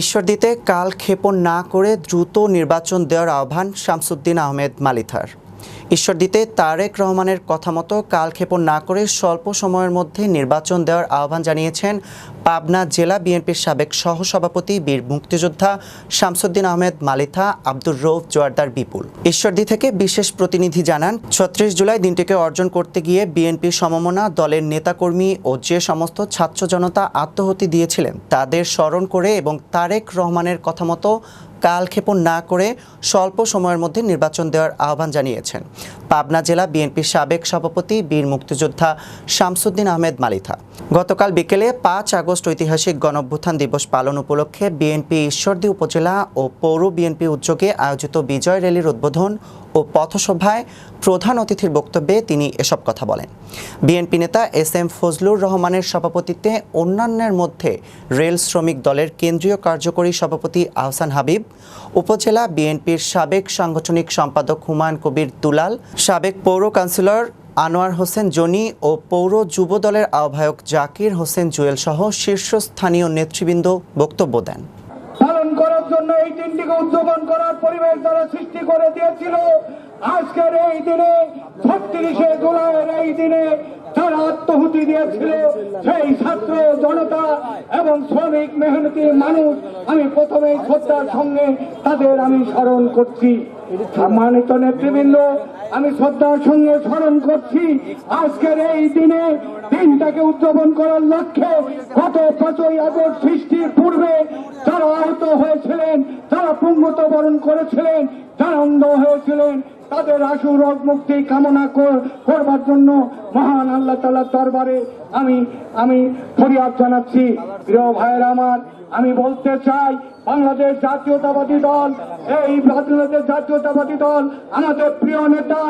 ঈশ্বরদীতে কাল ক্ষেপণ না করে দ্রুত নির্বাচন দেওয়ার আহ্বান শামসুদ্দিন আহমেদ মালিথার। ঈশ্বরদীতে তারেক রহমানের কথা মতো কাল ক্ষেপণ না করে স্বল্প সময়ের মধ্যে নির্বাচন দেওয়ার আহ্বান জানিয়েছেন পাবনা জেলা বিএনপির সাবেক সহসভাপতি বীর মুক্তিযোদ্ধা শামসুদ্দিন আহমেদ, মালিথা আব্দুর রৌফ জোয়ারদার বিপুল। ঈশ্বরদী থেকে বিশেষ প্রতিনিধি জানান, ছত্রিশ জুলাই দিনটিকে অর্জন করতে গিয়ে বিএনপির সমমনা, দলের নেতাকর্মী ও যে সমস্ত ছাত্র জনতা আত্মহতি দিয়েছিলেন, তাদের স্মরণ করে এবং তারেক রহমানের কথা মতো কালক্ষেপণ না করে স্বল্প সময়ের মধ্যে নির্বাচন দেওয়ার আহ্বান জানিয়েছেন। পাবনা জেলা বিএনপির সাবেক সভাপতি, বীর মুক্তিযোদ্ধা শামসুদ্দিন আহমেদ মালিথা। গতকাল বিকেলে পাঁচ আগস্ট ঐতিহাসিক গণঅভ্যুত্থান দিবস পালন উপলক্ষে বিএনপি ঈশ্বরদী উপজেলা ও পৌর বিএনপি উদ্যোগে আয়োজিত বিজয় র্যালির উদ্বোধন ও পথসভায় প্রধান অতিথির বক্তব্যে তিনি এসব কথা বলেন। বিএনপি নেতা এস এম ফজলুর রহমানের সভাপতিত্বে অন্যান্যের মধ্যে রেল শ্রমিক দলের কেন্দ্রীয় কার্যকরী সভাপতি আহসান হাবিব, উপজেলা বিএনপির সাবেক সাংগঠনিক সম্পাদক হুমায়ুন কবির দুলাল, সাবেক পৌর কাউন্সিলর আনোয়ার হোসেন জনি ও পৌর যুব দলের আহ্বায়ক জাকির হোসেন জুয়েল সহ শীর্ষস্থানীয় নেতৃবৃন্দ বক্তব্য দেন। জন্য এই দিনটিকে উদযাপন করার পরিবেশ তারা সৃষ্টি করে দিয়েছিল। আজকের এই দিনে, ছত্রিশে জুলাইয়ের এই দিনে যারা আত্মহুতি দিয়েছিল, সেই ছাত্র জনতা এবং শ্রমিক মেহনতি মানুষ, আমি প্রথমে শ্রদ্ধার সঙ্গে তাদের আমি স্মরণ করছি। সম্মানিত নেতৃবৃন্দ, আমি শ্রদ্ধার সঙ্গে স্মরণ করছি, আজকের এই দিনে দিনটাকে উদযাপন করার লক্ষ্যে গত পাঁচই আগস্ট সৃষ্টির পূর্বে আহত হয়েছিলেন, যারা পুঙ্গত বরণ করেছিলেন, যারা অন্ধ হয়েছিলেন, তাদের আশু রোগ মুক্তি কামনা করবার জন্য মহান আল্লাহ তালার দরবারে আমি আমি ফরিয়াদ জানাচ্ছি। প্রিয় ভাইয়ের আমার, আমি বলতে চাই, বাংলাদেশ জাতীয়তাবাদী দল, এই বাংলাদেশ জাতীয়তাবাদী দল, আমাদের প্রিয় নেতা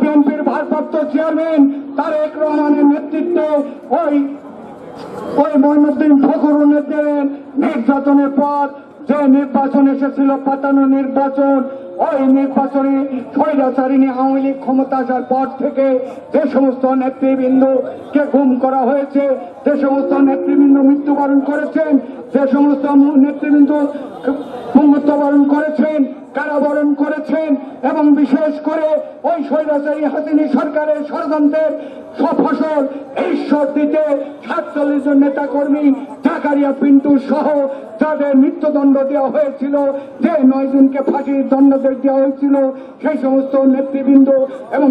বিএনপির ভারপ্রাপ্ত চেয়ারম্যান তারেক রহমানের নেতৃত্বে ওই ওই মহিনুদ্দিন ফখরুলের নির্যাতনের পর যে নির্বাচন এসেছিল পাতানো নির্বাচন, ওই নির্বাচনে স্বৈরাচারিণী আওয়ামী লীগ ক্ষমতা আসার পর থেকে যে সমস্ত নেতৃবৃন্দকে গুম করা হয়েছে, যে সমস্ত নেতৃবৃন্দ মৃত্যুবরণ করেছেন, যে সমস্ত নেতৃবৃন্দ মৃত্যুবরণ করেছেন, কারাবরণ করেছেন এবং বিশেষ করে ওই স্বৈরাচারী হাসিনী সরকারের ষড়যন্ত্রের সফসল ঈশ্বর দিতে সাতচল্লিশ জন নেতা কর্মী জাকারিয়া, পিন্টু সহ যাদের মৃত্যুদণ্ড দেওয়া হয়েছিল, যে নয় জনকে ফাঁসির দণ্ড দেওয়া হয়েছিল, সেই সমস্ত নেতৃবৃন্দ এবং